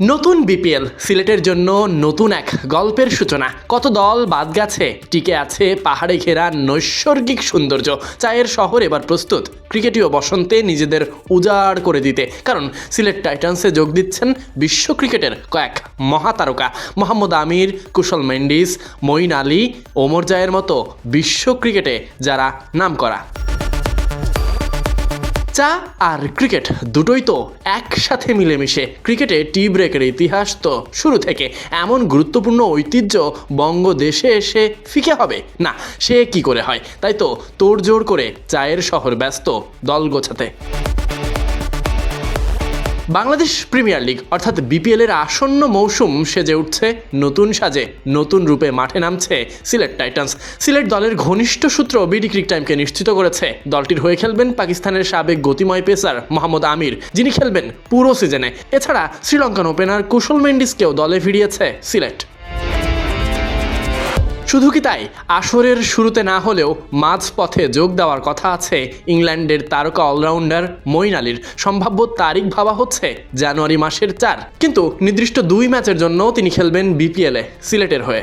নতুন বিপিএল, সিলেটের জন্য নতুন এক গল্পের সূচনা। কত দল বাদ গেছে, টিকে আছে পাহাড়ে ঘেরা নৈসর্গিক সৌন্দর্য। চায়ের শহর এবার প্রস্তুত, ক্রিকেটীয় বসন্তে নিজেদের উজাড় করে দিতে। কারণ সিলেট টাইটান্সে যোগ দিচ্ছেন বিশ্ব ক্রিকেটের কয়েক মহাতারকা। মোহাম্মদ আমির, কুশল মেন্ডিস, মঈন আলী, ওমর জায়ের মতো বিশ্ব ক্রিকেটে যারা নামকরা। চা আর ক্রিকেট দুটোই তো একসাথে মিলেমিশে। ক্রিকেটে টি ব্রেকের ইতিহাস তো শুরু থেকে। এমন গুরুত্বপূর্ণ ঐতিহ্য বঙ্গদেশে এসে ফিকে হবে? না, সে কি করে হয়? তাই তো তোড়জোড় করে চায়ের শহর ব্যস্ত দল গোছাতে। বাংলাদেশ প্রিমিয়ার লিগ, অর্থাৎ বিপিএল এর আসন্ন মৌসুম সেজে উঠছে নতুন সাজে। নতুন রূপে মাঠে নামছে সিলেট টাইটান্স। সিলেট দলের ঘনিষ্ঠ সূত্র বিডি ক্রিক টাইমকে নিশ্চিত করেছে। দলটির হয়ে খেলবেন পাকিস্তানের সাবেক গতিময় পেসার মোহাম্মদ আমির, যিনি খেলবেন পুরো সিজনে। এছাড়া শ্রীলঙ্কান ওপেনার কুশল মেন্ডিসকেও দলে ফিরিয়েছে সিলেট। শুধু কি তাই? আসরের শুরুতে না হলেও মাঝপথে যোগ দেওয়ার কথা আছে ইংল্যান্ডের তারকা অলরাউন্ডার মঈন আলীর। সম্ভাব্য তারিখ ভাবা হচ্ছে জানুয়ারি মাসের চার। কিন্তু নির্দিষ্ট দুই ম্যাচের জন্য তিনি খেলবেন বিপিএলে সিলেটের হয়ে।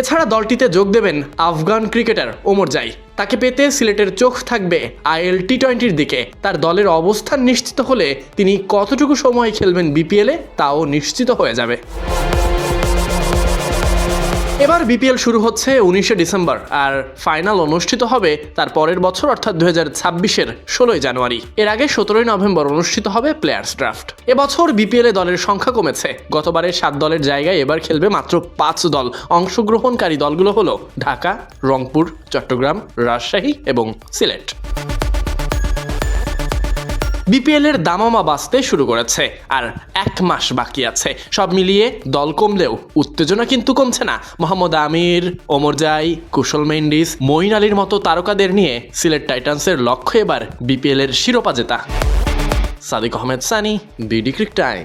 এছাড়া দলটিতে যোগ দেবেন আফগান ক্রিকেটার ওমর জাই। তাকে পেতে সিলেটের চোখ থাকবে আইএল টি টোয়েন্টির দিকে। তার দলের অবস্থান নিশ্চিত হলে তিনি কতটুকু সময় খেলবেন বিপিএলে তাও নিশ্চিত হয়ে যাবে। এবার বিপিএল শুরু হচ্ছে উনিশে ডিসেম্বর, আর ফাইনাল অনুষ্ঠিত হবে তার পরের বছর, অর্থাৎ দু হাজার ছাব্বিশের ষোলোই জানুয়ারি। এর আগে সতেরোই নভেম্বর অনুষ্ঠিত হবে প্লেয়ার্স ড্রাফট। এবছর বিপিএল এ দলের সংখ্যা কমেছে। গতবারের সাত দলের জায়গায় এবার খেলবে মাত্র পাঁচ দল। অংশগ্রহণকারী দলগুলো হলো ঢাকা, রংপুর, চট্টগ্রাম, রাজশাহী এবং সিলেট। বিপিএল এর দামামা বাঁচতে শুরু করেছে, আর এক মাস বাকি আছে। সব মিলিয়ে দল কমলেও উত্তেজনা কিন্তু কমছে না। মোহাম্মদ আমির, ওমর জাই, কুশল মেন্ডিস, মঈন আলীর মতো তারকাদের নিয়ে সিলেট টাইটান্সের লক্ষ্য এবার বিপিএল এর শিরোপা জেতা। Sadiq Ahmed Sunny, BD cric time.